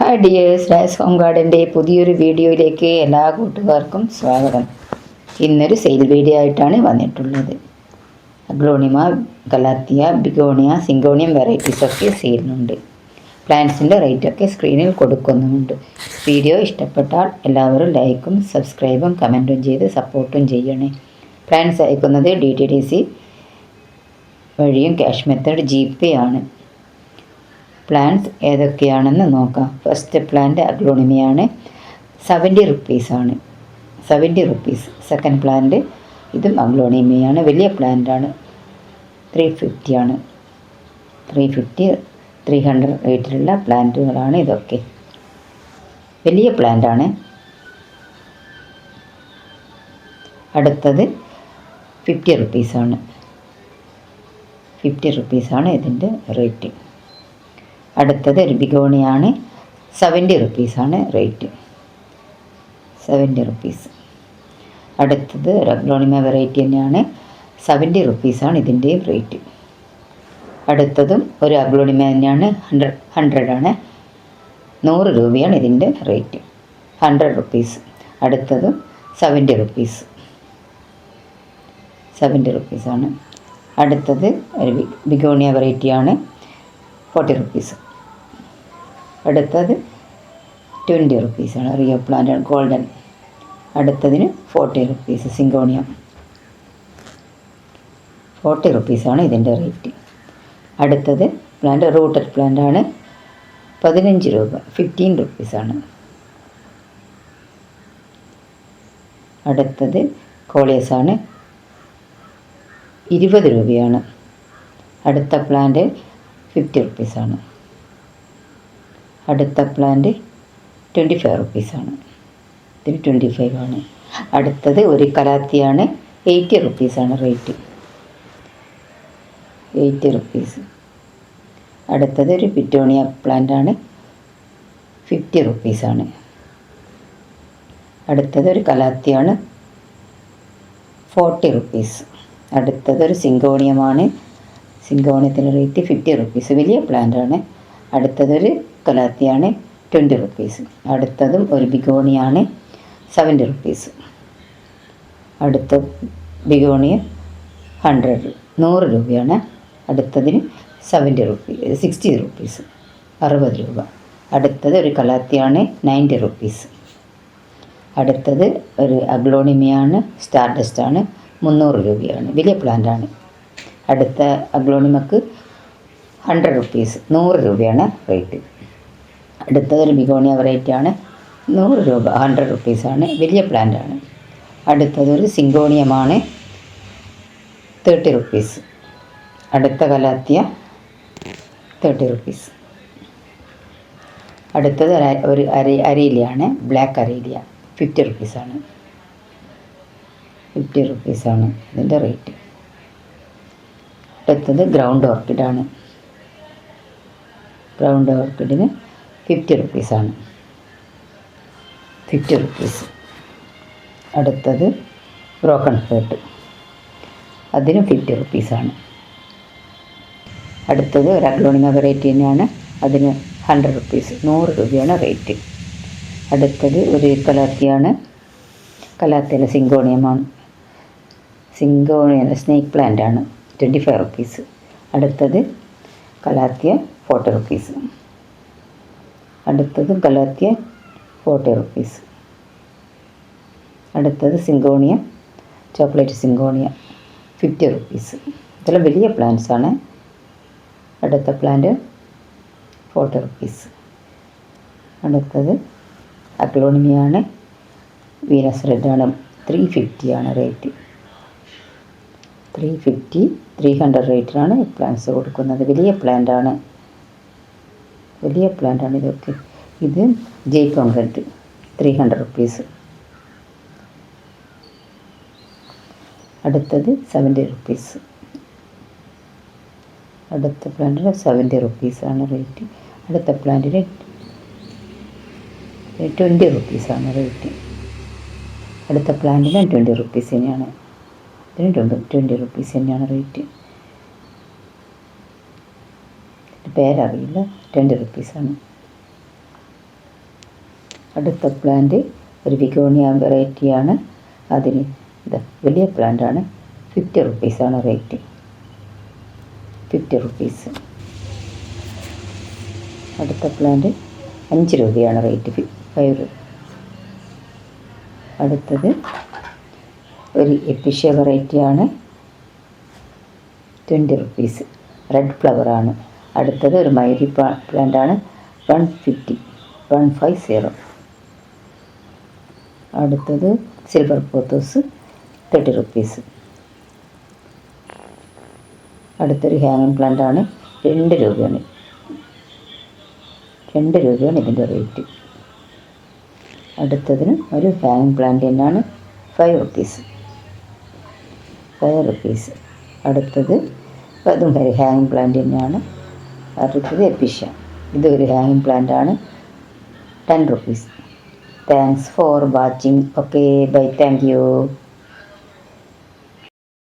Hi dears rice home ഗാർഡന്റെ പുതിയൊരു വീഡിയോയിലേക്ക് എല്ലാ കൂട്ടുകാർക്കും സ്വാഗതം. ഇന്നൊരു സെയിൽ വീഡിയോ ആയിട്ടാണ് വന്നിട്ടുള്ളത്. Aglaonema calathea begonia syngonium varieties ഒക്കെ സെയിലിനുണ്ട് പ്ലാന്റ്സിന്റെ റേറ്റൊക്കെ സ്ക്രീനിൽ കൊടുക്കുന്നുമുണ്ട്. വീഡിയോ ഇഷ്ടപ്പെട്ടാൽ എല്ലാവരും ലൈക്കും സബ്സ്ക്രൈബും കമന്റും ചെയ്ത് സപ്പോർട്ടും ചെയ്യണേ. പ്ലാന്റ്സ് അയക്കുന്നത് ഡി ടി ഡി സി വഴിയും ക്യാഷ് മെത്തേഡ് ജി പേ ആണ്. പ്ലാന്റ്സ് ഏതൊക്കെയാണെന്ന് നോക്കാം. ഫസ്റ്റ് പ്ലാന്റ് അഗ്ലോണിമിയാണ്. സെവന്റി റുപ്പീസാണ് സെവന്റി റുപ്പീസ്. സെക്കൻഡ് പ്ലാന്റ് ഇതും അഗ്ലോണിമിയാണ്. വലിയ പ്ലാന്റാണ്. ത്രീ ഫിഫ്റ്റിയാണ് ത്രീ ഫിഫ്റ്റി ത്രീ ഹൺഡ്രഡ് റേറ്റിലുള്ള പ്ലാന്റുകളാണ് ഇതൊക്കെ. വലിയ പ്ലാന്റാണ്. അടുത്തത് ഫിഫ്റ്റി റുപ്പീസാണ് ഫിഫ്റ്റി റുപ്പീസാണ് ഇതിന്റെ റേറ്റ് അടുത്തത് ഒരു ബിഗോണിയാണ്. സെവന്റി റുപ്പീസാണ് റേറ്റ് സെവന്റി റുപ്പീസ് അടുത്തത് റഗ്ലോണിമ വെറൈറ്റി തന്നെയാണ്. സെവന്റി റുപ്പീസാണ് ഇതിന്റെയും റേറ്റ് അടുത്തതും ഒരു അഗ്ലോണിമ തന്നെയാണ്. ഹൺഡ്രഡ് ഹൺഡ്രഡാണ് നൂറ് രൂപയാണ് ഇതിന്റെ റേറ്റ് ഹൺഡ്രഡ് റുപ്പീസ് അടുത്തതും സെവന്റി റുപ്പീസ് സെവന്റി റുപ്പീസാണ് അടുത്തത് ഒരു ബിഗോണിയ വെറൈറ്റിയാണ് ഫോർട്ടി റുപ്പീസ് അടുത്തത് ട്വന്റി റുപ്പീസാണ് റിയോ പ്ലാന്റ് ഗോൾഡൻ അടുത്തതിന് ഫോർട്ടി റുപ്പീസ് സിങ്കോണിയം ഫോർട്ടി റുപ്പീസാണ് ഇതിന്റെ റേറ്റ് അടുത്തത് പ്ലാന്റ് റൂട്ടഡ് പ്ലാന്റ് ആണ് പതിനഞ്ച് രൂപ. ഫിഫ്റ്റീൻ റുപ്പീസാണ് അടുത്തത് കോളിയസാണ് ഇരുപത് രൂപയാണ്. അടുത്ത പ്ലാന്റ് ഫിഫ്റ്റി റുപ്പീസാണ് അടുത്ത പ്ലാന്റ് ട്വന്റി ഫൈവ് റുപ്പീസാണ് ഇതിന് ട്വന്റി ഫൈവ് ആണ്. അടുത്തത് ഒരു കലാത്തിയാണ് എയ്റ്റി റുപ്പീസാണ് റേറ്റ് എയ്റ്റി റുപ്പീസ് അടുത്തത് ഒരു പിറ്റോണിയ പ്ലാന്റ് ആണ് ഫിഫ്റ്റി റുപ്പീസാണ് അടുത്തത് ഒരു കലാത്തിയാണ് ഫോർട്ടി റുപ്പീസ് അടുത്തത് ഒരു സിങ്കോണിയമാണ് സിങ്കോണിയത്തിന്റെ റേറ്റ് ഫിഫ്റ്റി റുപ്പീസ്. വലിയ പ്ലാന്റാണ്. അടുത്തതൊരു കലാത്തിയാണ് ട്വന്റി റുപ്പീസ്. അടുത്തതും ഒരു ബിഗോണിയാണ് സെവന്റി റുപ്പീസ്. അടുത്ത ബിഗോണിയ ഹൺഡ്രഡ് നൂറ് രൂപയാണ്. അടുത്തതിന് സെവന്റി റുപ്പീസ് സിക്സ്റ്റി റുപ്പീസ് അറുപത് രൂപ. അടുത്തത് ഒരു കലാത്തിയാണ് നയന്റി റുപ്പീസ്. അടുത്തത് ഒരു അഗ്ലോണിമിയാണ് സ്റ്റാർഡസ്റ്റാണ് മുന്നൂറ് രൂപയാണ്. വലിയ പ്ലാന്റാണ്. അടുത്ത അഗ്ലോണിമക്ക് ഹൺഡ്രഡ് റുപ്പീസ് നൂറ് രൂപയാണ് റേറ്റ് അടുത്തതൊരു ബിഗോണിയ വെറൈറ്റി ആണ് നൂറ് രൂപ ഹൺഡ്രഡ് റുപ്പീസാണ് വലിയ പ്ലാന്റാണ് അടുത്തതൊരു സിങ്കോണിയമാണ് തേർട്ടി റുപ്പീസ് അടുത്ത കലാത്തിയ തേർട്ടി റുപ്പീസ് അടുത്തത് ഒരു ഒരു അര അരയിലയാണ് ബ്ലാക്ക് അരയിലിയ ഫിഫ്റ്റി റുപ്പീസാണ് ഫിഫ്റ്റി റുപ്പീസാണ് ഇതിന്റെ റേറ്റ് അടുത്തത് ഗ്രൗണ്ട് ഓർക്കിഡാണ് ഗ്രൗണ്ട് ഓർക്കിഡിന് ഫിഫ്റ്റി റുപ്പീസാണ് ഫിഫ്റ്റി റുപ്പീസ് അടുത്തത് ബ്രോക്കൺ ഫ്ലേട്ട് അതിന് ഫിഫ്റ്റി റുപ്പീസാണ് അടുത്തത് ഒരു അഗ്ലോണിമ വെറൈറ്റി തന്നെയാണ്. അതിന് ഹൺഡ്രഡ് റുപ്പീസ് നൂറ് രൂപയാണ് റേറ്റ് അടുത്തത് ഒരു കലാത്തിയാണ്. കലാത്തിയല്ല സിങ്കോണിയമാണ് സിങ്കോണിയല്ല സ്നേക്ക് പ്ലാന്റ് ആണ്. ട്വന്റി ഫൈവ് റുപ്പീസ് അടുത്തത് കലാത്തിയ ഫോർട്ടി റുപ്പീസ് അടുത്തത് കലാത്തിയ ഫോർട്ടി റുപ്പീസ് അടുത്തത് സിങ്കോണിയ ചോക്ലേറ്റ് സിങ്കോണിയ ഫിഫ്റ്റി റുപ്പീസ് ഇതെല്ലാം വലിയ പ്ലാന്റ്സ് ആണ്. അടുത്ത പ്ലാന്റ് ഫോർട്ടി റുപ്പീസ് അടുത്തത് അക്ലോണിമിയാണ് വീനസ് റെഡാണ് three ഫിഫ്റ്റിയാണ് rate three fifty three hundred റേറ്റിലാണ് plants കൊടുക്കുന്നത്. വലിയ പ്ലാന്റാണ് വലിയ പ്ലാന്റാണ് ഇതൊക്കെ. ഇത് ജയ് കോൺക്രീറ്റ് ത്രീ ഹൺഡ്രഡ് റുപ്പീസ് അടുത്തത് സെവന്റി റുപ്പീസ് അടുത്ത പ്ലാന്റിന് സെവന്റി റുപ്പീസാണ് റേറ്റ് അടുത്ത പ്ലാന്റിന് ട്വന്റി റുപ്പീസാണ് റേറ്റ് അടുത്ത പ്ലാന്റിന് ട്വന്റി റുപ്പീസ് തന്നെയാണ് ഇതിന് ട്വന്റി റുപ്പീസ് തന്നെയാണ് റേറ്റ് പേരറിയില്ല. ട്വന്റി റുപ്പീസാണ് അടുത്ത പ്ലാന്റ് ഒരു ബിഗോണിയ വെറൈറ്റിയാണ് അതിന് ഇത് വലിയ പ്ലാന്റാണ് ഫിഫ്റ്റി റുപ്പീസാണ് റേറ്റ് ഫിഫ്റ്റി റുപ്പീസ് അടുത്ത പ്ലാന്റ് അഞ്ച് രൂപയാണ് റേറ്റ് ഫൈവ് അടുത്തത് ഒരു എപ്പിഷ്യ വെറൈറ്റിയാണ് ട്വന്റി റുപ്പീസ് റെഡ് ഫ്ലവറാണ് അടുത്തത് ഒരു മൈരി പ്ലാന്റാണ് one fifty one five zero അടുത്തത് സിൽവർ പോത്തോസ് തേർട്ടി റുപ്പീസ് അടുത്തൊരു ഹാങ്ങിങ് പ്ലാന്റാണ് രണ്ട് രൂപയാണ്. രണ്ട് രൂപയാണ് ഇതിന്റെ റേറ്റ് അടുത്തതിന് ഒരു ഹാങ്ങിങ് പ്ലാന്റ് തന്നെയാണ്. ഫൈവ് റുപ്പീസ് ഫൈവ് റുപ്പീസ് അടുത്തത് അതും ഒരു ഹാങ്ങിങ് പ്ലാന്റ് തന്നെയാണ് അടുത്തത് എപ്പിഷ്യ ഇതൊരു ഹാങ്ങിങ് പ്ലാന്റ് ആണ് ten rupees thanks for watching okay bye thank you